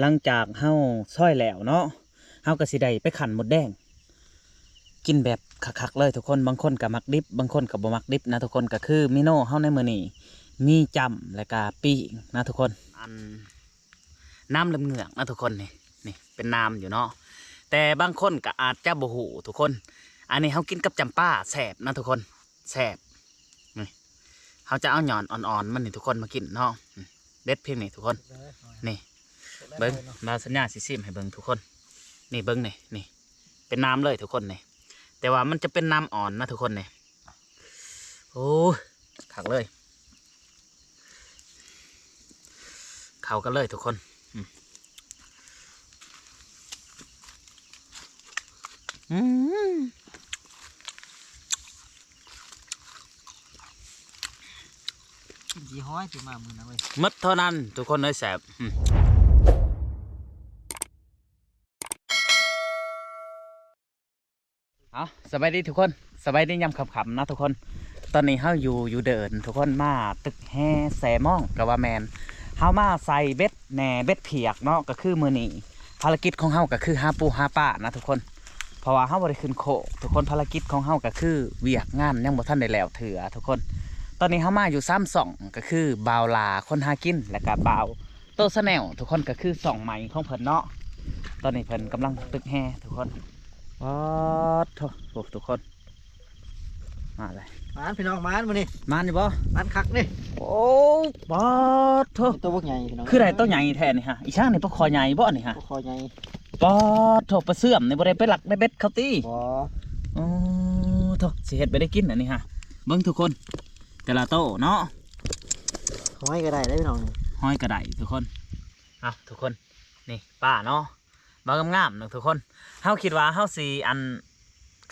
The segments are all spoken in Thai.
หลังจากเฮาซ้อยแล้วเนาะเฮาก็สิได้ไปขันหมดแดง กินแบบคักๆเลยทุกคนบางคนก็มักดิบบางคนก็บ่มักดิบนะทุกคนก็คือมิโน่เฮาในมือนี้มีจำและก็ปิ้นะทุกคนอันน้ำเลืองเหงือกนะทุกคนนี่นี่เป็นน้ำอยู่เนาะแต่บางคนก็อาจจะบ่ฮู้ทุกคน อันนี้เฮากินกับจำป้าแซ่บนะทุกคนแซ่บนี่เฮาจะเอาหย่อนอ่อนๆมันนี่ทุกคนมากินเนาะเด็ดเพียงนี่ทุกคนนี่ เบิ้งมาสัญญาสิซิมให้เบิ้งทุกคน นี่เบิ้งนี่นี่ เป็นน้ำเลยทุกคนนี่แต่ว่ามันจะเป็นน้ำอ่อนนะทุกคนนี่โอ้ยขักเลย เข้ากันเลยทุกคนอืมอืมกินจีห้อยถือมามือนะเว้ยหมดเท่านั้นทุกคนเลยแสบอืม เอาสบายดีทุกคนสบายดียำขำๆนะทุกคน ตอนนี้เฮาอยู่อยู่เดิน ทุกคนมาตึกแห่แสมองกับว่าแมนเฮามาใส่เบ็ดแหน่เบ็ดเพียกเนาะก็คือมือนีภารกิจของเฮาก็คือหาปูหาปลานะทุกคนเพราะว่าเฮาบ่ได้ขึ้นโคทุกคนภารกิจของเฮาก็คือเวียกงานยังบ่ทันได้แล้วเถือทุกคน ตอนนี้เฮามาอยู่ซ้ำสองก็คือบาวลาคนหากินและก็บาวโตสแนลทุกคนก็คือสองไม้ของเพิ่นเนาะตอนนี้เพิ่นกำลังตึกแห่ทุกคน ว้าวโถโอ้ทุกคน มาเลยมานพี่น้องมานมานี่มานี่บ่มานคักนี่โอ้บอดโถตัวพวกใหญ่พี่น้องคือไรตัวใหญ่แท้นี่ฮะอีช่างนี่ปลาคอใหญ่บ่นี่ฮะตัวคอใหญ่บอดโถปลาเสื่อมนี่บ่ได้ไปหลักได้เบ็ดเขาตีบ่โอ้โถสิเฮ็ดไปได้กินอันนี้ฮะเบิ่งทุกคน แต่ละโตะเนาะห้อยก็ได้ได้พี่น้องนี่ห้อยกระไดทุกคนเอาทุกคนนี่ป้าเนาะ บางามๆนะทุกคนเฮาคิดว่าเฮาสีอัน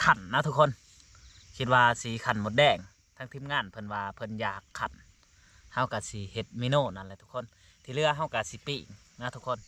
ขันนะทุกคน คิดว่าสีขันหมดแดงทั้งทีมงานเพิ่นว่าเพิ่นอยากขันเฮากับสีเฮ็ดเมนูนั่นแหละทุกคน ที่เลือเฮากับสีปีนะทุกคน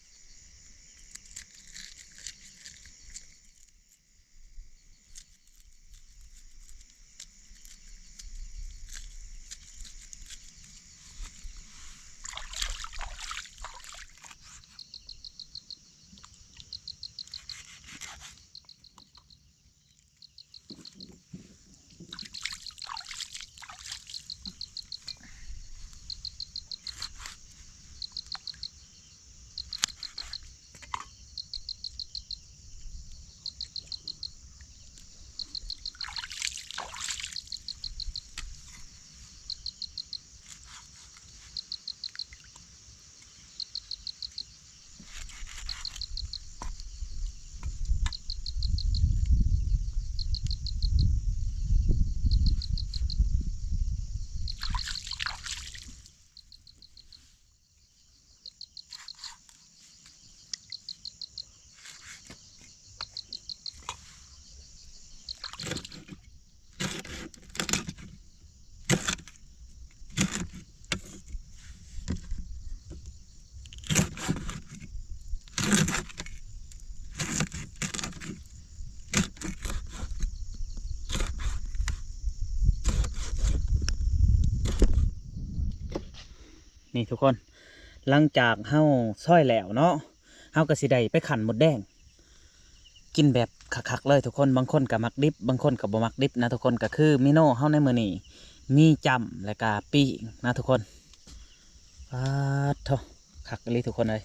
นี่ทุกคน หลังจากเฮาซ้อยแล้วเนาะเฮากระสิได้ไปขันหมดแดง กินแบบคักๆเลยทุกคนบางคนกับมักดิบบางคนกับ่มักดิบนะทุกคนก็คือมิโน่เฮาในมือนี่มีจำและกาปีนะทุกคนอ่าท้อคักเลยทุกคนเลย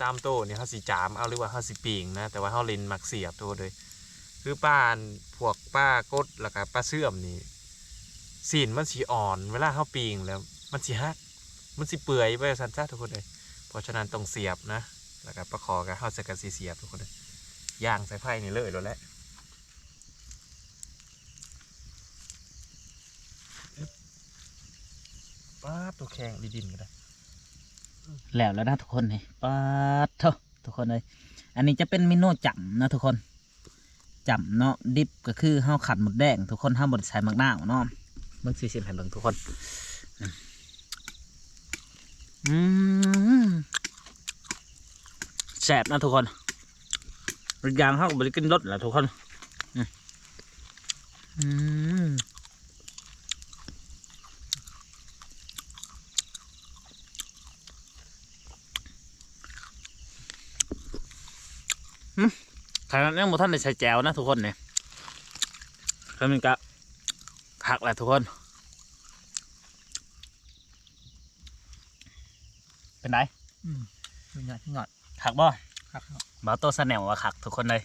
คือซ้ำโตเนี่ยเขาสีจามเอาหรือว่าเขาสีปีงนะแต่ว่าเขาเลนมักเสียบตัวเลยคือป้านพวกป้ากดแล้วก็ป้าเสื่อมนี่สีนมันสีอ่อน เวลาเขาปีงแล้ว มันสีฮักมันสีเปื่อยไปสันจ้าทุกคนเลยเพราะฉะนั้นต้องเสียบนะแล้วก็ประคอกับเขาใส่กันสีเสียบทุกคนเลยย่างใส่ไผ่นี่เลยแล้วแหละป้าตัวแข็งดีดินก็ได้ แล้วแล้วนะทุกคนนี่ปาดเถอะทุกคนเลยอันนี้จะเป็นเมนูจำนะทุกคนจำเนาะดิบก็คือห้าขัดหมดแดง ทุกคนห้ามบดใส่มักนาเนาะเบิ่งซีซิมให้เบิ่งทุกคนอืมแซ่บนะทุกคนอีกอย่างเขาก็บริกินรสแหละทุกคนอืมอืมอืม ขนาดยังบ่ท่านได้ใช้แจวนะทุกคนเนี่ยก็มันก็หักแหละทุกคน เป็นไงเป็นหยอดหยอดหักบ่ครับเนาะบาโต้สแนลว่าคักทุกคนเลย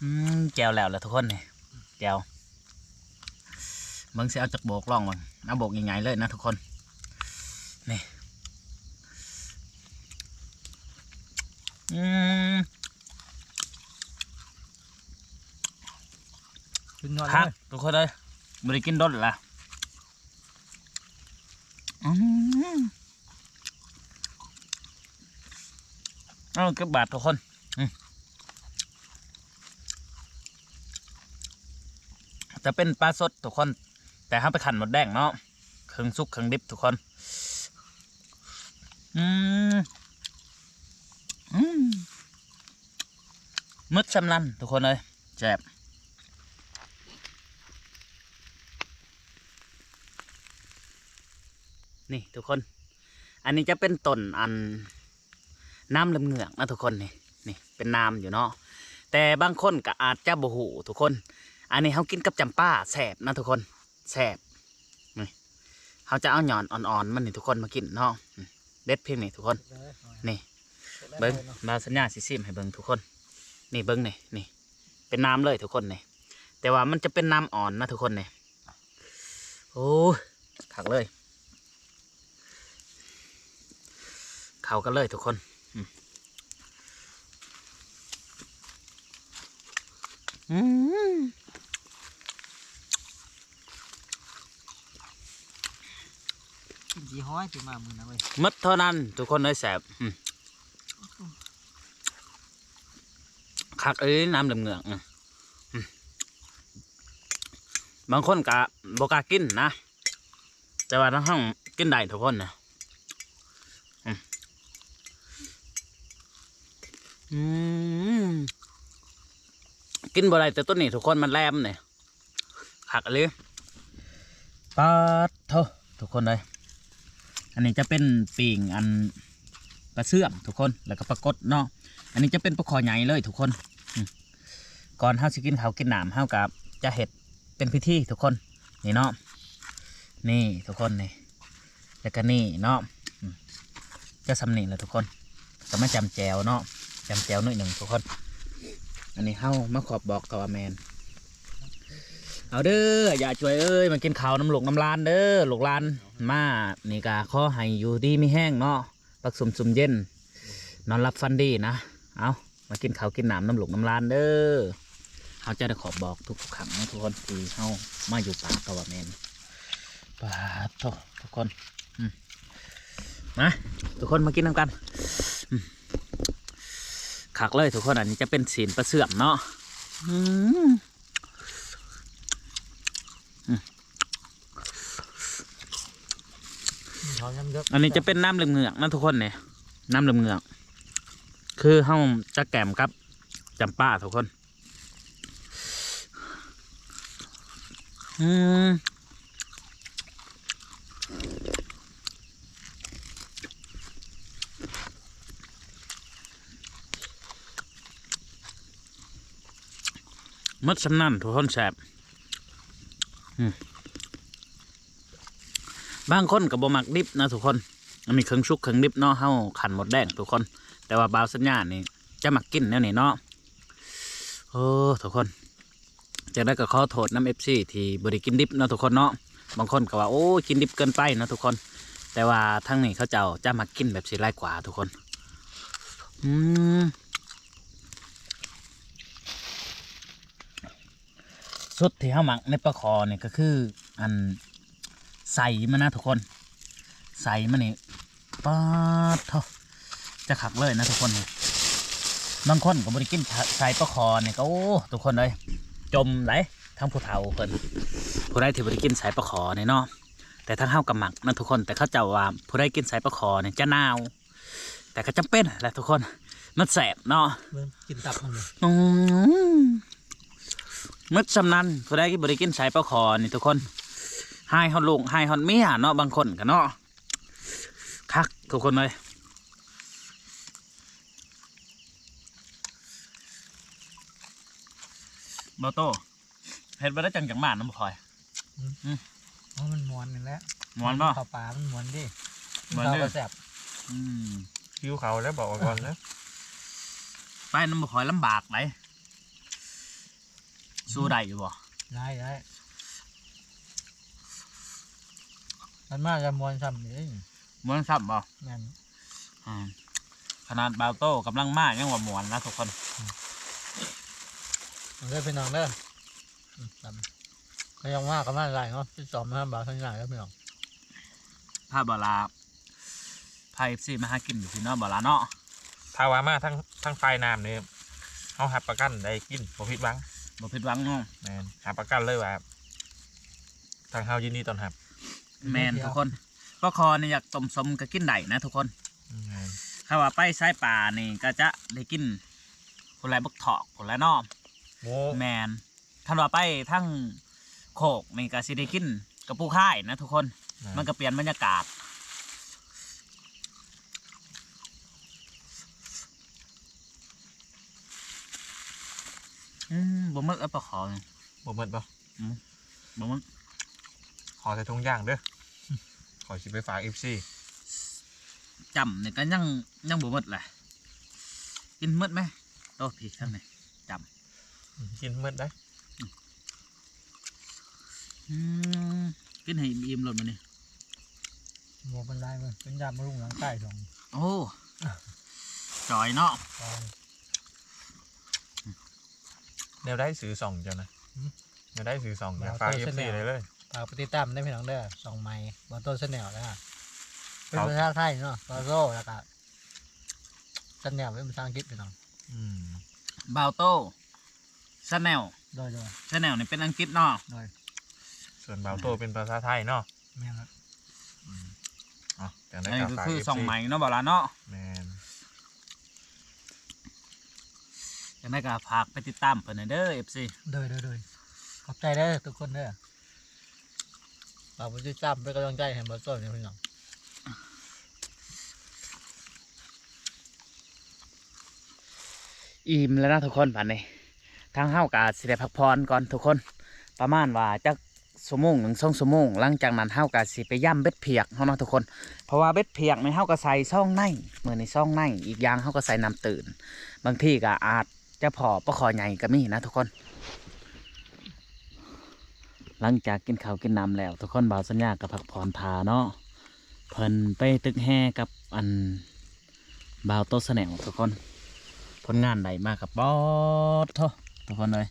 อืมแจวแล้วแหละทุกคนนี่แจวมึงสิเอาจากโบกล่องมันเอาโบกใหญ่ๆเลยนะทุกคน นี่ อืม เป็นหยอดเลยทุกคนเลยบริกินดดละอืมเอาเก็บบาททุกคนจะเป็นปลาสดทุกคน แต่ห้ามไปขันหมดแดงเนาะเครื่องซุกเครื่องดิบทุกคน อืมอืมมึดชำนันทุกคนเลยแจ็บ นี่ทุกคน อันนี้จะเป็นต้นอันน้ำลำเหงือกนะทุกคนนี่นี่เป็นน้ำอยู่เนาะแต่บางคนก็อาจจะบ่หูทุกคน อันนี้เขากินกับจำป้าแสบนะทุกคนแสบนี่เขาจะเอาหย่อนอ่อนๆมันนี่ทุกคนมากินเนาะเด็ดเพียงนี่ทุกคน นี่เบิ้งมาสัญญาสิซิมให้เบิ้งทุกคน นี่เบิ้งนี่นี่ เป็นน้ำเลยทุกคนนี่แต่ว่ามันจะเป็นน้ำอ่อนนะทุกคนนี่โอ้ขักเลย เข้ากันเลยทุกคนอืมอืมกินสีห้อยถือมามือนะเว้ยหมัดเท่านั้น ทุกคนเลยแสบอืมคักเอ้ยน้ำเหลืองเหงือกอืมอืมบางคนกะบอกล้ากินนะ แต่ว่าทั้งห้องกินได้ทุกคนนะอืมอืม กินบ่ได้แต่ต้นนี้ทุกคนมันแรมเนี่ยคักเลยปาดเท่าทุกคนเลยอันนี้จะเป็นปีงอันปลาเสื่อมทุกคนแล้วก็ปลากดเนาะอันนี้จะเป็นปลาคอใหญ่เลยทุกคนก่อนเฮาสิกินเขากินหนามเฮากับจะเห็ดเป็นพิธีทุกคนนี่เนาะนี่ทุกคนนี่แล้วก็นี่เนาะจะสำเนีแหละทุกคนก็ไม่จำแจวเนาะ จำแจวหน่อยหนึ่งทุกคนอันนี้เฮามาขอบบอกกับว่าแมนเอาเด้ออย่าช่วยเอ้ยมากินข้าวน้ำหลกน้ำลานเด้อหลกลานมานี่กาข้อให้อยู่ดีไม่แห้งเนาะปักสมสมเย็น นอนรับฟันดีนะเอามากินข้าวกินน้ำน้ำหลกน้ำลานเด้อเขาจะได้ขอบบอกทุกครั้งทุกคนที่เขามาอยู่ป่ากะว่าแมนป่าโตทุกคนมาทุกคนมากินน้ำกัน อืมขักเลยทุกคนอันนี้จะเป็นศีลประเสื่อมเนาะอืมเขายำเยอะอันนี้จะเป็นน้ำเหลืองเหงือกนะทุกคนเนี่ยน้ำเหลืองเหงือก คือเฮาจะแกมครับจำป้าทุกคน อืม มัดสำนันทุกคนแสบบางคนกับบมักดิบนะทุกคนมันมีเครื่องชุกเครื่องดิบเนาะเฮาขันหมดแดงทุกคน แต่ว่าบาวสัญญาณนี่จะมักกินแนวนี้เนาะโอ้ทุกคนจากนั้นก็ขอโทษน้ำเอฟซีที่บริกินดิบเนาะทุกคนเนาะบางคนก็ว่าโอ้กินดิบเกินไปนะทุกคน แต่ว่าทั้งนี้เขาเจ้าจะมักกินแบบสีไร้กว่าทุกคน อืม สุดที่เขาหมักในปลาคอเนี่ยก็คืออันใส่มันนะทุกคน ใส่มันนี่ปาดเท่าจะขักเลยนะทุกคนนี่บางคนก็บริกินใส่ปลาคอเนี่ยก็โอ้ทุกคนเลยจมไหลทั้งผู้เฒ่าเพิ่นผู้ใดที่บริกินใส่ปลาคอเนี่ยเนาะแต่ทั้งเฮากับหมักนะทุกคนแต่เขาเจ้าว่าผู้ใดกินใส่ปลาคอเนี่ยจะหนาว แต่ก็จำเป็นแหละทุกคนมันแสบเนาะมันกินตับมันเลยอื มมึดสำนันผู้ใดที่บริกินสายปลาคอนี่ทุกคนให้ฮอนลูกให้ฮอนเมียเนาะบางคนกันเนาะคักทุกคนเลยบอโต้เห็ดไปได้จังจังบ้านน้ำพลอยเพราะมันม้วนนี่แหละมวนป่ะข้าวปลามันม้วนดิม้วนดิข้าวก็แซ่บอืมคิวเขาแล้วบอกไว้ก่อนนะไปน้ำพลอยลำบากไหน สู้ได้อยู่บ่ได้ได้มันมากจะม้วนซ้ำนี่ม้วนซ้ำบ่แม่นอืมขนาดบาวโต้กำลังมากยังว่าม้วนนะทุกคนมันก็เป็นน้องเด้ออืมซ้ำก็ยังว่ากันมาหลายเนาะที่สองมาบาททั้งหลายแล้วพี่น้องภาพบาลาพายซีมาหากินอยู่ที่เนอกบาลาเนาะ ถ้าว่ามาทั้งทั้งไฟน้ำเนี่ยเขาหับประกันได้กินบ่ผิดหวัง บ่ผิดหวังเนาะแมนหับประกันเลยว่าทางเฮายินดีต้อนรับแมนทุกคนก็คอนี่อยากต้มสมก็กินได้นะทุกคนอืมแม่นถ้าว่าไปสายป่านี่ก็จะได้กินคนไรบักถอกคนไรนอโอ้แมนถ้าว่าไปทั้งโคกนี่ก็สิได้กินกระปูค่ายนะทุกคน มันก็เปลี่ยนบรรยากาศ อืม บ่มึกเอาปลาขอนี่บ่เหมือนปะบ่มึกขอใส่ถุงย่างเด้อขอชิไปฝากเอฟซีจำนี่ก็ยังยังบ่หมดแหละกินหมดไหมโตพี่ข้างในกินเหมือนได้อืมกินให้อิ่มๆหลดมานี่หมูเป็นได้มั้ยเป็นยำมะรุงหลังใต้สองโอ้จอยเนาะ ตอนแนวได้ซื้อสองเจ้านะแนวได้ซื้อสองเจ้าฝากเอฟซีเลยเลยฝากปฏิดตามได้พี่น้องเด้อสองไม้บอลต้นเสนลนะเป็นภาษาไทยเนาะบอลโซ่แล้วก็เสนลเป็นภาษาอังกฤษพี่น้องอืมบาวโต้ชาแนลโดยโดยชาแนลนี่เป็นอังกฤษเนาะโดยส่วนบ่าวโตเป็นภาษาไทยเนาะแม่นครับอ๋อจังได้อันนี้กับก็ฝากคือเอฟสองซีไหมเนาะบอกละเนาะแมน ยังได้ก็ฝากไปติดตามเพิ่นหน่อยเด้อ FC โดยโดยโดยขอบใจเด้อทุกคนเด้อฝากปฏิดตามเป็นกำลังใจให้บอลต้นเนี่ยพี่น้องอิ่มแล้วนะทุกคนผ่านนี้ทางเฮากาสิได้พักผ่อนก่อนทุกคน ประมาณว่าจักชั่วโมงหนึ่งสองชั่วโมงหลังจากนั้นเฮากาสิไปย่ำเบ็ดเพียกเฮาเนาะทุกคน เพราะว่าเบ็ดเพียกในเฮาก็ใส่ซ่องในเมื่อในซ่องในอีกอย่างเฮาก็ใส่น้ำตื่น บางที่ก็อาจ จะพอปลาคอใหญ่ก็มีนะทุกคน หลังจากกินข้าวกินน้ำแล้ว ทุกคนบ่าวสัญญากับพักผ่อนทาเนาะเพิ่นไปตึกแห่กับอันบ่าวโตะแสนงทุกคน ผลงานใดมากกับบอสโททุกคนเลย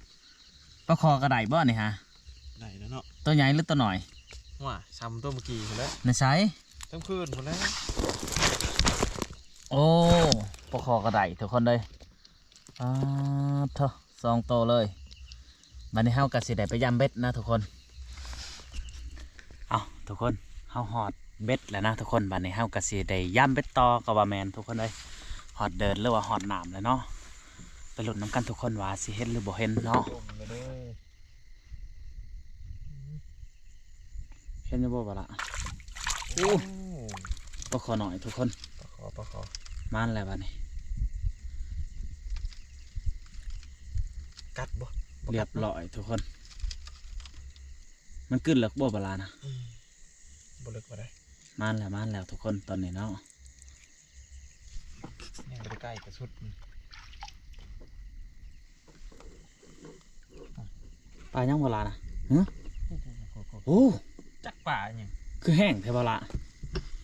ปลาคอกระไดบ่นี่ฮะได้แล้วเนาะตัวใหญ่หรือตัวหน่อยว่าซ้ำตัวเมื่อกี้คนแล้วในไซส์ทั้งคืนคนแล้วโอ้ปลาคอกระไดทุกคนเลย อ่าโทสองโตวเลยบันนี้เฮากับสิได้ไปย่ำเบ็ดนะทุกคน เอาทุกคนเฮาหอดเบ็ดแล้วนะทุกคนบันนี้เฮากับสิได้ย่ำเบ็ดต่อกับว่าแมนทุกคนเลยหอดเดินหรือว่าหอดหนามเลยเนาะ ไปหลุดน้ำกันทุกคนว่าสิเห็นหรือบ่เห็นเนาะลงไปเลยเห็นอยังบ่บ่ละโอ้ก็ขอหน่อยทุกคนปะขอปะขอมานแล้วบัดนี้ กัดบ่บ่เรียบร้อยทุกคน มันขึ้นหลักบ่บลานะอืมบ่เลิกมาได้มานแล้วมานแล้วทุกคนตอนนี้เนาะยังไม่ได้ใกล้กระสุดปลายังบลานะฮะโอ้จักป่าเนี่ยคือแห้งแท้บลา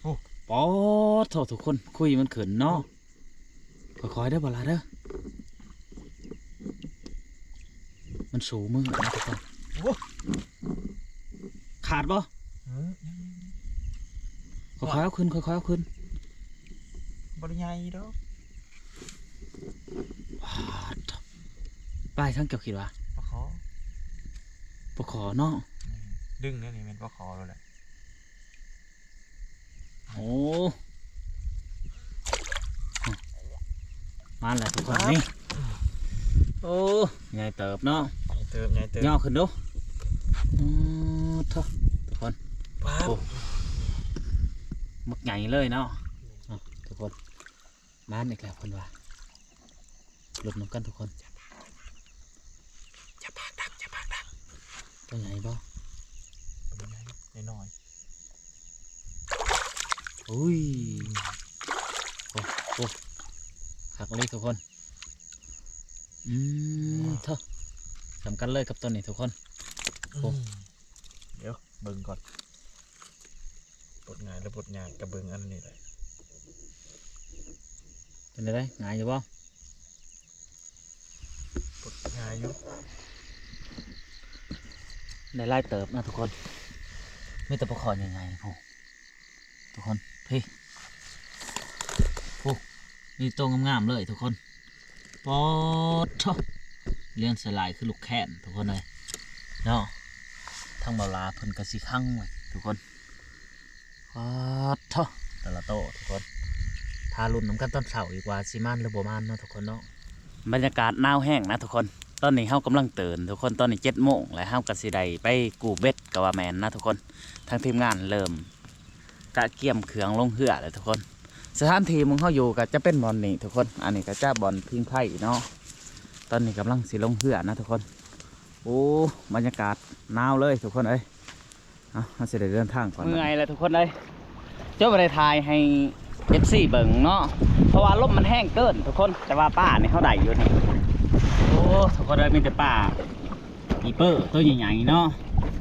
โอ้ปอดโถทุกคนคุยมันเขินเนาะค่อยๆเด้อบลาเด้อ มันสูงมึงนะทุกคนโอ้ขาดบ่อืมค่อยๆเอาขึ้นค่อยๆเอาขึ้นบริยายดอกว้าดปลายทั้งเกี่ยวขีดวะปะขอปขอเนาะดึงเนี่ยนี่เป็นปะขอแล้วแหละโอ้มาแล้วทุกคนนี่โอ้ใหญ่เติบเนาะไง เติมไงเติมย่อขึ้นดูอือเถอะทุกคนว้าโอ้วมักใหญ่เลยเนาะอะทุกคนมาอีกแล้วคนว่าหลบน้ำกันทุกคนอย่าปากดังอย่าปากดังตัวใหญ่บ่นิดหน่อยอุ้ยโอ้โอ้หักเลยทุกคนอืมเถอะ สำคัญเลยกับตัวนี้ทุกคนโอ้เดี๋ยวเบิ่งก่อนปลดงานแล้วปลดงานกับเบิ่งอันนี้เลยเป็นไงง่ายอยู่บ่ปลดงานอยู่ได้ไล่เติบนะทุกคนไม่แต่ปลาคอยังไงโอ้ทุกคนพี่โอ้นี่ตัวงามๆเลยทุกคนปอดเถอะ เลี้ยงสลายคือลูกแคนทุกคนเลยเนาะทั้งเบาลาเพิ่นกระสีข้างไว้ทุกคนปอดเถอแต่ละโตทุกคนทารุ่นน้ำกันต้นเสาอีกว่าสิมานหรือบ่มานเนาะทุกคนเนาะบรรยากาศหนาวแห้งนะทุกคนตอนนี้เฮากำลังตื่นทุกคนตอนนี้เจ็ดโมงแล้วเฮากะสิได้ไปกูเบ็ดกะว่าแมนนะทุกคนทางทีมงานเริ่มกะเกี่ยมเขืองลงเหือแล้วทุกคน สถานที่มึงเฮาอยู่ก็จะเป็นบอลนี่ทุกคน อันนี้ก็จะบอลพิงไพ่เนาะ ตอนนี้กำลังสิลงเหือนะทุกคน โอ้บรรยากาศหนาวเลยทุกคนเอ้ยเอาเราสิได้เดินทางก่อนเมื่อยเลยทุกคนเอ้ยเจ้าบริทายให้ FC เบิ่งเนาะเพราะว่าลมมันแห้งเกินทุกคนแต่ว่าป้านี่เขาได้อยู่นี่โอ้ทุกคนเลยมีแต่ป่าอีเปอร์ตัวใหญ่ๆเนาะ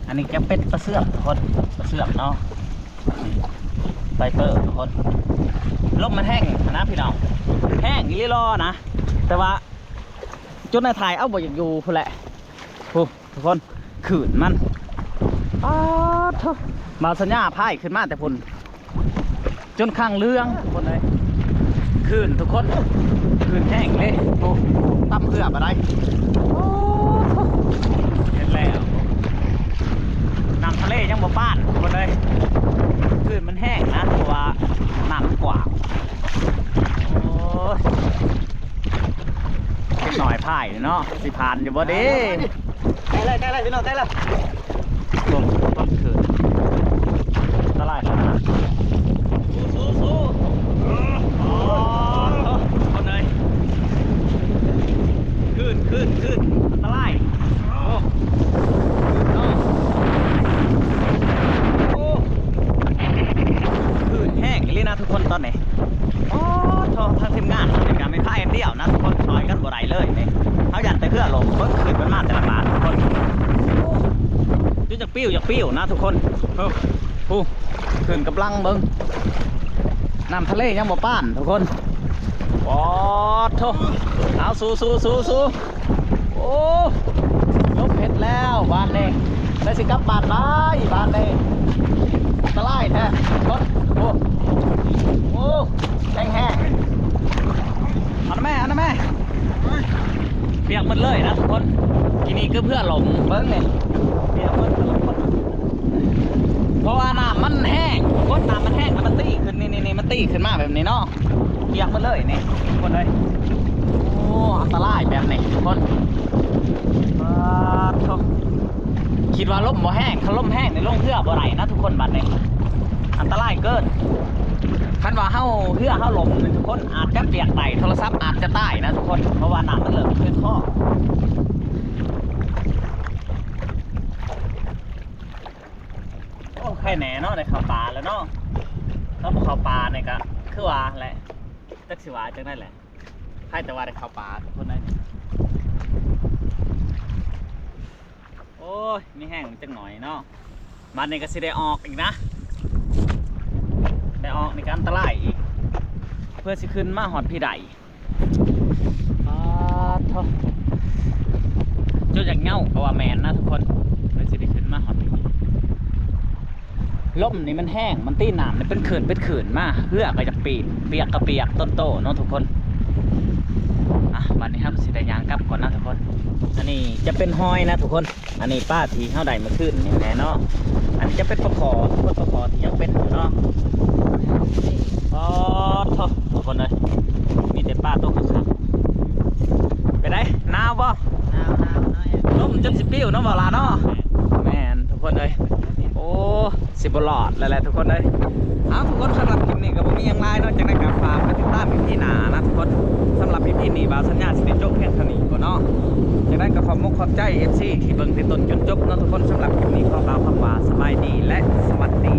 อันนี้จะเป็นปลาเสื่อมทุกคนปลาเสื่อมเนาะไบเปอร์ทุกคนลมมันแห้งนะพี่น้องแห้งอีลีรอนะแต่ว่า จุดในถ่ายเอาบ่อยากอยู่พูนแหละพูทุกคนขืนมันอ้าวเถอะมาสัญญาพายขึ้นมาแต่พุนจนข้างเรื่องคนเลยขืนทุกคนขืนแห้งเลยโอ้ตั้มเพื่ออะไรเห็นแล้วน้ำทะเลยังบ่ป้านคนเลยขืนมันแห้งนะเพราะว่าน้ำมันกว้าโอ้ หน่อยพ่ายเนาะสิผ่านอยู่บ่เดีใกล้เลยใกล้เลยพี่น้องใกล้เลยต้นต้นเขินตลาดขนาดสู้สู้สู้โอ้คนเลยขึ้นขึ้นขึ้นอันตรายโอ้เนาะโอ้ขึ้นแห้งเลยนะทุกคนตอนนี้ โอ้โทษทางทีมงานทางทีมงานไม่พลาดเดียวนะทุกคนซอยกันบ่ไรเลยนี่เขาอยากแต่เพื่อลงเบิ้งขึ้นมันมาแต่ละบาททุกคนจุจากปิ้วจากปิ้ว นะทุกคนเฮ้ยผู้ขึ้นกำลังเบิ้งน้ำทะเลยังบ่ป้านทุกคนโอ้โทเอาสู้สู้สู้สู้โอ้ยกเพชรแล้วบานนี้ได้สิกลับบาทไปบานนี้อันตรายแท้ทุกคนโอ้โอ้แห้งแห้งเอานะแม่เอานะแม่เปียกหมันเลยนะทุกคนทีนี้ก็เพื่อหลมเบิ้งเนี่ยเปียกหมันทุกคนเพ ราะว่าน้ำมันแห้งกคนน้ำมันแห้งแล้วมันตีขึ้นนี่นี่นี่มันตีขึ้นมาแบบนี้เนาะเปียกมันเลยนี่ทุกคนเลยโอ้อันตรายแบบนี้ทุกคนคิดว่าลมบ่แห้งเขาลมแห้งในลงเพื่อบ่ไรนะทุกคนบัดนี้อันตรายเกินคันว่าเฮาเพื่อเฮาลงนี่ทุกคนอาจจะเปียกไตโทรศัพท์อาจจะใต้นะทุกคนเพราะว่าน้ำมันเริ่มขึ้นข้อ โอ้ใครแหน่เนาะในข่าวปลาแล้วเนาะแล้วข่าวปลาเนี่ยก็คือว่าแหละจักสิว่าจังได้แหละใครแต่ว่าได้ข่าวปลาทุกคนเลยโอ้ยมีแห้งจังหน่อยเนาะมันนี่ก็สิได้ออกอีกนะได้ออกในการตรายอีก เพื่อสิขึ้นมาหอดพี่ใดอาทอจุดจากเงาก็ว่าแมนนะทุกคนเพื่อสิได้ขึ้นมาหอดพี่ ล่มนี่มันแห้งมันตี้หนามนี่เป็นเขื่อนเป็นเขื่อนมากเพื่อก็จะปีกเปียกกระเปียกต้นโตเนาะทุกคนอะวันนี้ครับสีแด้ยางกับก่อนนะทุกคน อันนี้จะเป็นห้อยนะทุกคน อันนี้ป้าทีเข้าใดมาขึ้นนี่แน่เนาะอันนี้จะเป็นประคอทุกคนประคอที่ยังเป็นเนาะอ๋อทุกคนเลยมีแต่ป้าตัวขาวไปไหนหนาวบ่หนาวหนาวเนาะลมจนสิบปิ้วเนาะบ่ลาเนาะแมนทุกคนเลย อ้สิบหลอดแล้วแหละทุกคนเลยเอาทุกคนสำหรับคลิปนี้ก็ผมมีอยังไลน์นอกจากในก็ฝากไปติดตามพี่พี่หนานะทุกคนสำหรับพี่พี่นี่บาวสัญญาสิได้จบเพียงเท่านี้ก่อนเนาะจากนั้นก็ขอมุกขอบใจ FC ที่เบิ้งติดตนจนจบนะทุกคนสำหรับคลิปนี้ขอกล่าวคำว่าสบายดีและสวัสดี